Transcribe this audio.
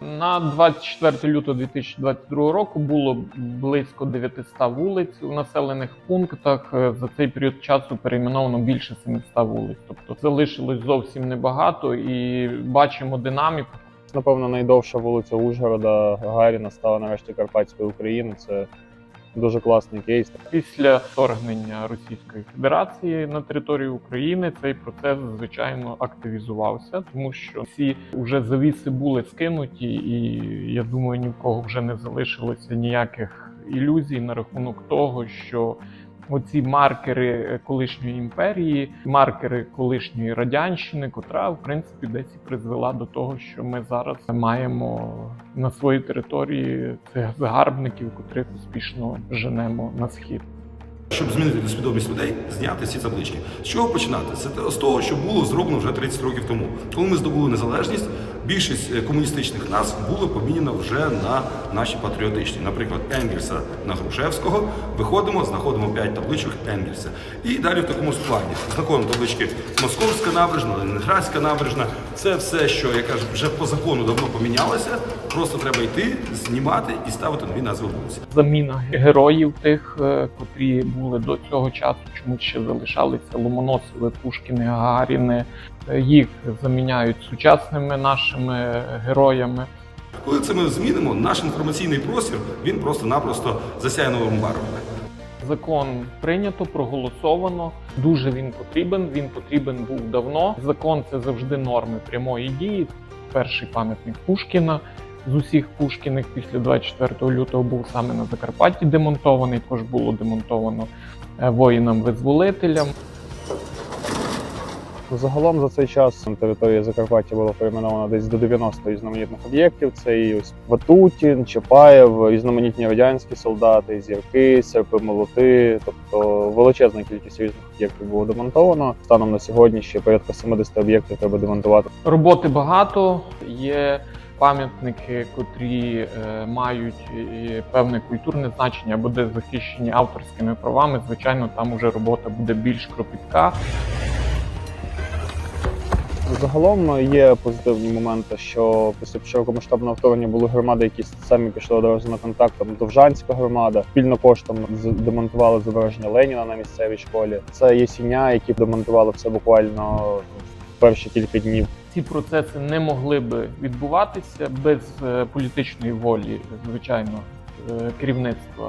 На 24 лютого 2022 року було близько 900 вулиць у населених пунктах. Е, За цей період часу перейменовано більше 700 вулиць. Тобто залишилось зовсім небагато, і бачимо динаміку. Напевно, найдовша вулиця Ужгорода Гагаріна стала нарешті Карпатської України. Це дуже класний кейс. Після вторгнення Російської Федерації на територію України цей процес звичайно активізувався, тому що всі вже завіси були скинуті, і я думаю, ні в кого вже не залишилося ніяких ілюзій на рахунок того, що оці маркери колишньої імперії, маркери колишньої радянщини, котра в принципі десь і призвела до того, що ми зараз маємо на своїй території цих загарбників, котрих успішно женемо на схід. Щоб змінити свідомість людей, зняти ці таблички. З чого починати? Це з того, що було зроблено вже 30 років тому. Коли ми здобули незалежність, більшість е, комуністичних нас було поміняно вже на наші патріотичні. Наприклад, Енгельса на Грушевського. Виходимо, знаходимо 5 табличок Енгельса. І далі в такому складі знаходимо таблички Московська набережна, Ленінградська набережна. Це все, що я кажу, вже по закону давно помінялося. Просто треба йти, знімати і ставити нові назви вулиці. Заміна героїв тих, е, котрі були до цього часу, чомусь ще залишалися Ломоносови, Пушкіни, Гагаріни. Е, Їх заміняють сучасними нашими героями. Коли це ми змінимо, наш інформаційний простір він просто-напросто засяє новим барвом. Закон прийнято, проголосовано. Дуже він потрібен. Він потрібен був давно. Закон це завжди норми прямої дії. Перший пам'ятник Пушкіна з усіх Пушкіних після 24 лютого був саме на Закарпатті демонтований. Також було демонтовано е, воїнам-визволителям. Загалом за цей час на території Закарпаття було перейменовано десь до 90 різноманітних об'єктів. Це і ось Ватутін, Чапаєв, різноманітні радянські солдати, зірки, серпи, молоти. Тобто величезна кількість різних об'єктів було демонтовано. Станом на сьогодні ще порядка 70 об'єктів треба демонтувати. Роботи багато. Є пам'ятники, котрі е, мають е, певне культурне значення або де захищені авторськими правами. Звичайно, там уже робота буде більш кропітка. Загалом є позитивні моменти, що після широкомасштабного вторгнення були громади, які самі пішли одразу на контакт. Там Довжанська громада спільно коштом демонтували зображення Леніна на місцевій школі. Це Єсіня, які демонтували все буквально в перші кілька днів. Ці процеси не могли би відбуватися без е, політичної волі, звичайно, е, керівництва